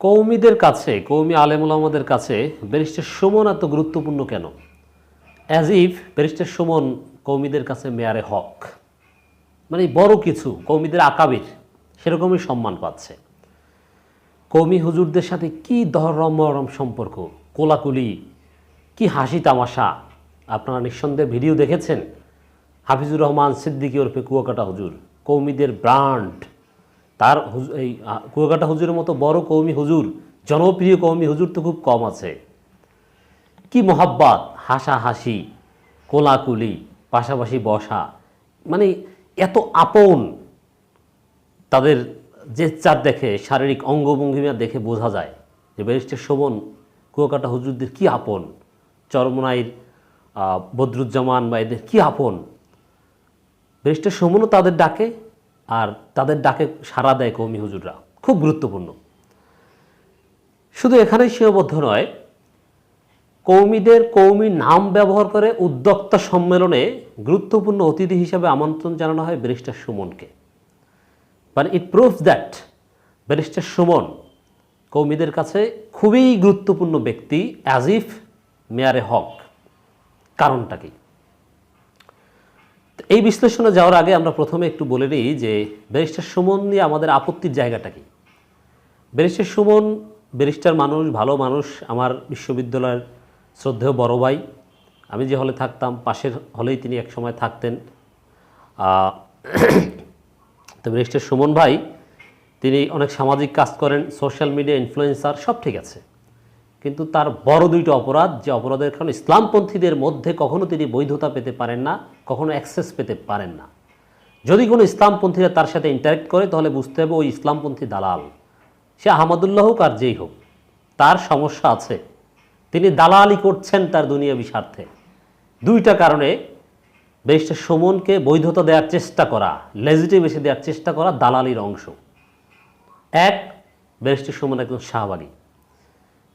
কৌমিদের কাছে, কৌমি আলেমুলামাদের কাছে ব্যারিস্টার সুমন এত গুরুত্বপূর্ণ কেন? অ্যাজ ইফ ব্যারিস্টার সুমন কৌমিদের কাছে মেয়ারে হক। মানে বড় কিছু, কৌমিদের আকাবির, সেরকমই সম্মান পাচ্ছে। কৌমি হুজুরদের সাথে কি দহরম সম্পর্ক? কোলাকুলি, কি হাসি তামাশা? আপনারা নিঃসন্দেহে ভিডিও দেখেছেন? হাফিজুর রহমান সিদ্দিকী ওরফে কুয়াকাটা হুজুর, কৌমিদের ব্রান্ড তার এই কুয়াকাটা হুজুরের মতো বড় কৌমি হুজুর জনপ্রিয় কৌমি হুজুর তো খুব কম আছে। কি মোহাব্বাত হাসাহাসি কোলাকুলি পাশাপাশি বসা মানে এত আপন তাদের যে চার দেখে শারীরিক অঙ্গভঙ্গিমা দেখে বোঝা যায়। যে ব্যারিস্টার শোভন কুয়াকাটা হুজুরদের কি আপন? চরমনাইর আহ, বদরুজ্জামান বা এদের কী আপন? ব্যারিস্টার শোভনও তাদের ডাকে আর তাদের ডাকে সাড়া দেয় কৌমি হুজুররা। খুব গুরুত্বপূর্ণ। শুধু এখানেই সীমাবদ্ধ নয়, কৌমিদের কৌমি নাম ব্যবহার করে উদ্যোক্তা সম্মেলনে গুরুত্বপূর্ণ অতিথি হিসাবে আমন্ত্রণ জানানো হয় ব্যারিস্টার সুমনকে। মানে it proves that barrister Suman কৌমিদের কাছে খুবই গুরুত্বপূর্ণ ব্যক্তি অ্যাজ ইফ মেয়ারে হক। কারণটা কি? এই বিশ্লেষণে যাওয়ার আগে আমরা প্রথমে একটু বলে নিই যে ব্যারিস্টার সুমন নিয়ে আমাদের আপত্তির জায়গাটা কি? ব্যারিস্টার সুমন, ব্যারিস্টার মানুষ, ভালো মানুষ, আমার বিশ্ববিদ্যালয়ের শ্রদ্ধেয় বড় ভাই। আমি যে হলে থাকতাম, পাশের হলেই তিনি এক সময় থাকতেন। তো ব্যারিস্টার সুমন ভাই, তিনি অনেক সামাজিক কাজ করেন, সোশ্যাল মিডিয়া, ইনফ্লুয়েন্সার, সব ঠিক আছে। কিন্তু তার বড় দুইটা অপরাধ, যে অপরাধের কারণে ইসলামপন্থীদের মধ্যে কখনো তিনি বৈধতা পেতে পারেন না, কখনো অ্যাক্সেস পেতে পারেন না। যদি কোনো ইসলামপন্থীরা তার সাথে ইন্টারেক্ট করে, তাহলে বুঝতে হবে ওই ইসলামপন্থী দালাল। সে আহমদুল্লাহ হোক আর যেই হোক, তার সমস্যা আছে। তিনি দালালি করছেন তার দুনিয়াবি স্বার্থে। দুইটা কারণে ব্যারিস্টার সুমনকে বৈধতা দেওয়ার চেষ্টা করা লেজিটিমেসি দেওয়ার চেষ্টা করা দালালির অংশ। এক, ব্যারিস্টার সুমন একজন শাহবাগী।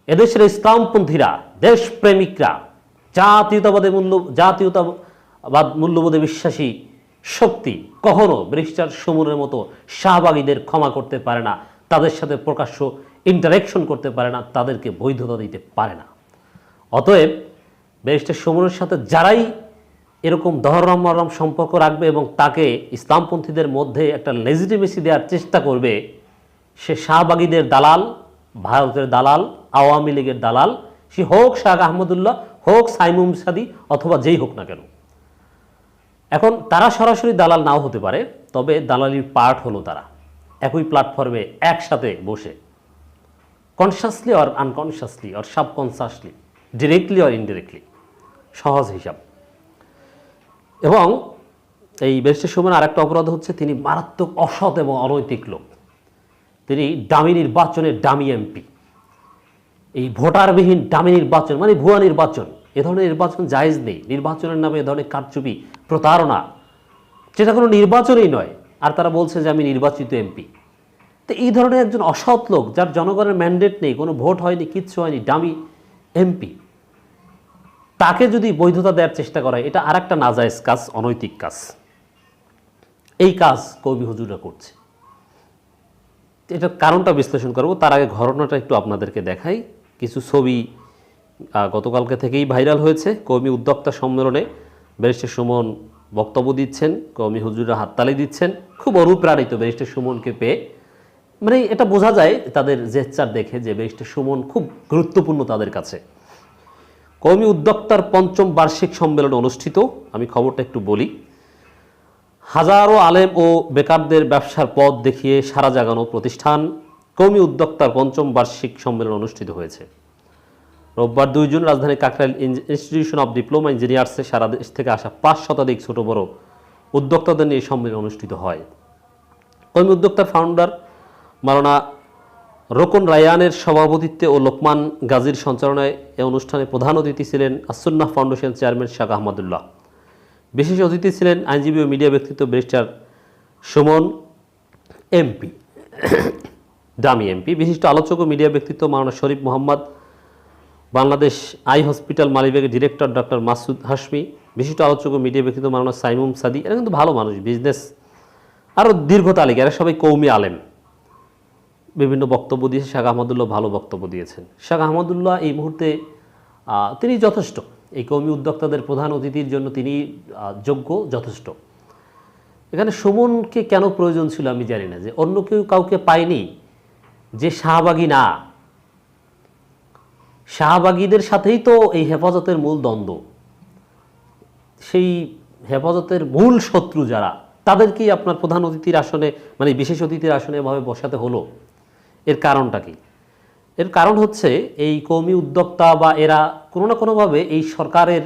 এদেশের ইসলামপন্থীরা, দেশপ্রেমিকরা, জাতীয়তাবাদে মূল্য, জাতীয়তাবাদ মূল্যবোধে বিশ্বাসী শক্তি কখনো ব্রিস্টার সুমনের মতো শাহবাগীদের ক্ষমা করতে পারে না, তাদের সাথে প্রকাশ্য ইন্টারেকশন করতে পারে না, তাদেরকে বৈধতা দিতে পারে না। অতএব ব্যারিস্টার সুমনের সাথে যারাই এরকম দহরম মহরম সম্পর্ক রাখবে এবং তাকে ইসলামপন্থীদের মধ্যে একটা লেজিটিমেসি দেওয়ার চেষ্টা করবে, সে শাহবাগীদের দালাল, ভারতের দালাল আওয়ামী লীগের দালাল, সে হোক শাহ আহমদুল্লাহ, হোক সাইমুম সাদি অথবা যেই হোক না কেন। এখন তারা সরাসরি দালাল নাও হতে পারে, তবে দালালির পার্ট হলো তারা। একই প্ল্যাটফর্মে একসাথে বসে। Consciously or unconsciously or subconsciously directly or indirectly সহজ হিসাব। এবং এই ব্যারিস্টার সুমন আরেকটা অপরাধ হচ্ছে, তিনি মারাত্মক অসৎ এবং অনৈতিক লোক। তিনি ডামি নির্বাচনের ডামি এমপি এই ভোটারবিহীন ডামি নির্বাচন মানে ভুয়া নির্বাচন, এ ধরনের নির্বাচন জায়েজ নেই। নির্বাচনের নামে এ ধরনের কারচুপি, প্রতারণা সেটা কোনো নির্বাচনই নয়। আর তারা বলছে যে, আমি নির্বাচিত এমপি। তো এই ধরনের একজন অসৎ লোক, যার জনগণের ম্যান্ডেট নেই, কোনো ভোট হয়নি, কিচ্ছু হয়নি ডামি এমপি, তাকে যদি বৈধতা দেওয়ার চেষ্টা করা এটা আর একটা নাজায়েজ কাজ, অনৈতিক কাজ। এই কাজ কবি হুজুরা করছে। এটার কারণটা বিশ্লেষণ করব, তার আগে ঘটনাটা একটু আপনাদেরকে দেখাই। কিছু ছবি গতকালকে থেকেই ভাইরাল হয়েছে। কৌমি উদ্যোক্তা সম্মেলনে ব্যারিস্টার সুমন বক্তব্য দিচ্ছেন কৌমি হুজুরা হাততালি দিচ্ছেন। খুব অনুপ্রাণিত ব্যারিস্টার সুমনকে পেয়ে। মানে এটা বোঝা যায় তাদের জেচ্চার দেখে যে ব্যারিস্টার সুমন খুব গুরুত্বপূর্ণ তাদের কাছে। কৌমি উদ্যোক্তার পঞ্চম বার্ষিক সম্মেলন অনুষ্ঠিত, আমি খবরটা একটু বলি। হাজারো আলেম ও বেকারদের ব্যবসার পথ দেখিয়ে সারা জাগানো প্রতিষ্ঠান। কৌমি উদ্যোক্তার পঞ্চম বার্ষিক সম্মেলন অনুষ্ঠিত হয়েছে। রোববার দুই জুন রাজধানী Kakrail in- institution of diploma ইঞ্জিনিয়ার্সে সারা দেশ থেকে আসা পাঁচ শতাধিক ছোট বড় উদ্যোক্তাদের নিয়ে সম্মেলন অনুষ্ঠিত হয়। কৌমি উদ্যোক্তার ফাউন্ডার মারানা রোকন রায়ানের সভাপতিত্বে ও লোকমান গাজীর সঞ্চালনায় এ অনুষ্ঠানে প্রধান অতিথি ছিলেন আসুন্না ফাউন্ডেশন চেয়ারম্যান শাহ আহমদুল্লাহ। বিশেষ অতিথি ছিলেন আইনজীবী ও মিডিয়া ব্যক্তিত্ব ব্যারিস্টার সুমন এমপি। দামি এমপি। বিশিষ্ট আলোচক ও মিডিয়া ব্যক্তিত্ব মাওলানা শরীফ মোহাম্মদ, বাংলাদেশ আই হসপিটাল মালিবাগের ডিরেক্টর ডক্টর মাসুদ হাসমি বিশিষ্ট আলোচক ও মিডিয়া ব্যক্তিত্ব মাওলানা সাইমুম সাদি। এরা কিন্তু ভালো মানুষ বিজনেস আরও দীর্ঘ তালিকা, এরা সবাই কৌমি আলেম। বিভিন্ন বক্তব্য দিয়েছে শেখ আহমদুল্লাহ ভালো বক্তব্য দিয়েছেন। শেখ আহমদুল্লাহ এই মুহূর্তে তিনি যথেষ্ট। এই কৌমি উদ্যোক্তাদের প্রধান অতিথির জন্য তিনি যোগ্য, যথেষ্ট। এখানে সুমনকে কেন প্রয়োজন ছিল আমি জানি না, যে অন্য কেউ কাউকে পায়নি। যে শাহবাগী না। শাহবাগীদের সাথেই তো এই হেফাজতের মূল দ্বন্দ্ব। সেই হেফাজতের মূল শত্রু যারা, তাদেরকেই আপনার প্রধান অতিথির আসনে মানে বিশেষ অতিথির আসনে এভাবে বসাতে হলো। এর কারণটা কি? এর কারণ হচ্ছে এই কৌমি উদ্যোক্তা বা এরা কোনো না কোনোভাবে এই সরকারের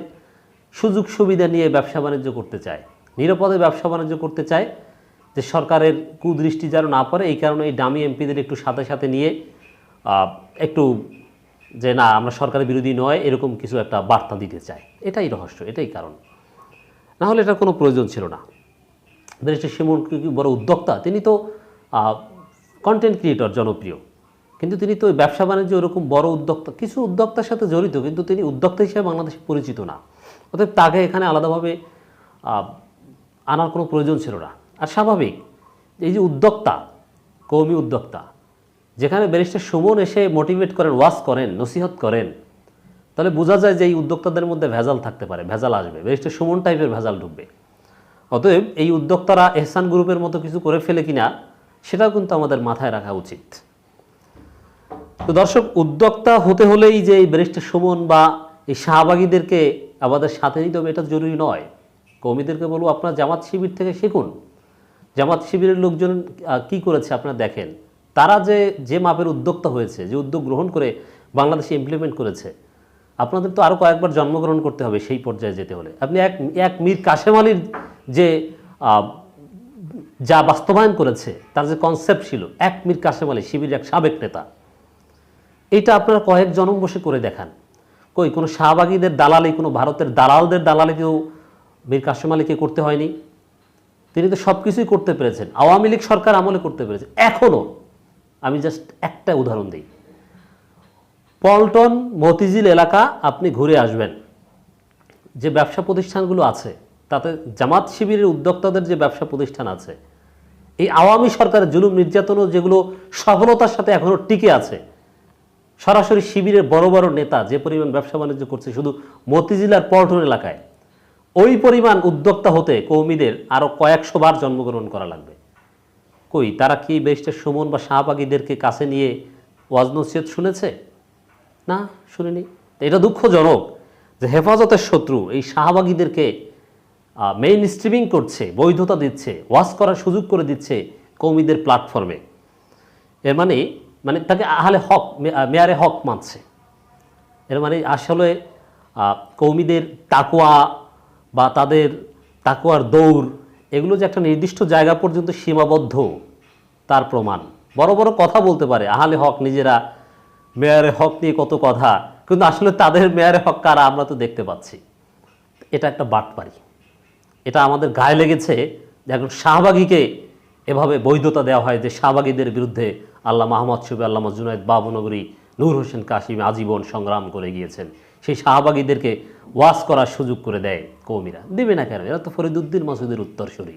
সুযোগ সুবিধা নিয়ে ব্যবসা বাণিজ্য করতে চায়, নিরাপদে ব্যবসা বাণিজ্য করতে চায় যে সরকারের কুদৃষ্টি যেন না পড়ে, এই কারণে এই দামি এমপিদের একটু সাথে সাথে নিয়ে একটু যে না, আমরা সরকারের বিরোধী নয়, এরকম কিছু একটা বার্তা দিতে চায় এটাই রহস্য, এটাই কারণ। না হলে এটার কোনো প্রয়োজন ছিল না। ব্যারিস্টার শিমুল বড় উদ্যোক্তা, তিনি তো কন্টেন্ট ক্রিয়েটর জনপ্রিয়। কিন্তু তিনি তো ব্যবসা বাণিজ্য ওরকম বড় উদ্যোক্তা, কিছু উদ্যোক্তার সাথে জড়িত, কিন্তু তিনি উদ্যোক্তা হিসেবে বাংলাদেশে পরিচিত না। অতএব তাকে এখানে আলাদাভাবে আনার কোনো প্রয়োজন ছিল না। আর স্বাভাবিক, এই যে উদ্যোক্তা, কৌমি উদ্যোক্তা, যেখানে ব্যারিস্টার সুমন এসে মোটিভেট করেন ওয়াশ করেন, নসিহত করেন, তাহলে বোঝা যায় যে এই উদ্যোক্তাদের মধ্যে ভেজাল থাকতে পারে, ভেজাল আসবে, ব্যারিস্টার সুমন টাইপের ভেজাল ঢুকবে। অতএব এই উদ্যোক্তারা এহসান গ্রুপের মতো কিছু করে ফেলে কিনা, সেটাও কিন্তু আমাদের মাথায় রাখা উচিত। তো দর্শক, উদ্যোক্তা হতে হলেই যে এই ব্যারিস্টার সুমন বা এই শাহবাগীদেরকে আমাদের সাথে নিতে হবে, এটা জরুরি নয়। কৌমিদেরকে বলব, আপনার জামাত শিবির থেকে শিখুন। জামাত শিবিরের লোকজন কি করেছে আপনারা দেখেন? তারা যে যে মাপের উদ্যোক্তা হয়েছে, যে উদ্যোগ গ্রহণ করে বাংলাদেশে ইমপ্লিমেন্ট করেছে, আপনাদের তো আরও কয়েকবার জন্মগ্রহণ করতে হবে সেই পর্যায়ে যেতে হলে। আপনি এক এক মীর কাশেম আলীর যে যা বাস্তবায়ন করেছে, তার যে কনসেপ্ট ছিল, এক মীর কাশেম আলী শিবির এক সাবেক নেতা, এটা আপনারা কয়েক জনম বসে করে দেখান। কই, কোনো শাহবাগীদের দালালি, কোনো ভারতের দালালদের দালালিকেও মীর কাশেম আলীকে করতে হয়নি? তিনি তো সব কিছুই করতে পেরেছেন। আওয়ামী লীগ সরকার আমলে করতে পেরেছে। এখনও আমি জাস্ট একটা উদাহরণ দিই। পল্টন, মতিঝিল এলাকা আপনি ঘুরে আসবেন। যে ব্যবসা প্রতিষ্ঠানগুলো আছে, তাতে জামাত শিবিরের উদ্যোক্তাদের যে ব্যবসা প্রতিষ্ঠান আছে, এই আওয়ামী সরকারের জুলুম নির্যাতনও যেগুলো সফলতার সাথে এখনও টিকে আছে, সরাসরি শিবিরের বড় বড় নেতা যে পরিমাণ ব্যবসা বাণিজ্য করছে শুধু মতিঝিল আর পল্টন এলাকায় ওই পরিমাণ উদ্যোক্তা হতে কৌমিদের আরও কয়েকশো বার জন্মগ্রহণ করা লাগবে। কই, তারা কি বেস্টের সুমন বা শাহবাগীদেরকে কাছে নিয়ে ওয়াজ নসিহত শুনেছে? না, শুনিনি। এটা দুঃখজনক যে হেফাজতের শত্রু এই শাহবাগীদেরকে মেইন স্ট্রিমিং করছে, বৈধতা দিচ্ছে, ওয়াজ করার সুযোগ করে দিচ্ছে কৌমিদের প্ল্যাটফর্মে এর মানে মানে তাকে আহলে হক মেয়ারে হক মানছে। এর মানে আসলে কৌমিদের তাকুয়া বা তাদের তাকুয়ার দৌড়, এগুলো যে একটা নির্দিষ্ট জায়গা পর্যন্ত সীমাবদ্ধ, তার প্রমাণ। বড় বড় কথা বলতে পারে, আহলে হক নিজেরা, মেয়ারে হক নিয়ে কত কথা, কিন্তু আসলে তাদের মেয়ারে হক কারা আমরা তো দেখতে পাচ্ছি। এটা একটা বাটপারি। এটা আমাদের গায়ে লেগেছে এখন শাহবাগীকে এভাবে বৈধতা দেওয়া হয় যে শাহবাগীদের বিরুদ্ধে আল্লাহ মাহমদ শফি আল্লাহ জুনায়দ বাবনগরী নূর হোসেন কাশিম আজীবন সংগ্রাম করে গিয়েছেন। সেই শাহবাগীদেরকে ওয়াশ করার সুযোগ করে দেয় কৌমিরা। দেবে না কেন? এরা তো ফরিদুদ্দিন মাসুদের উত্তরসূরি।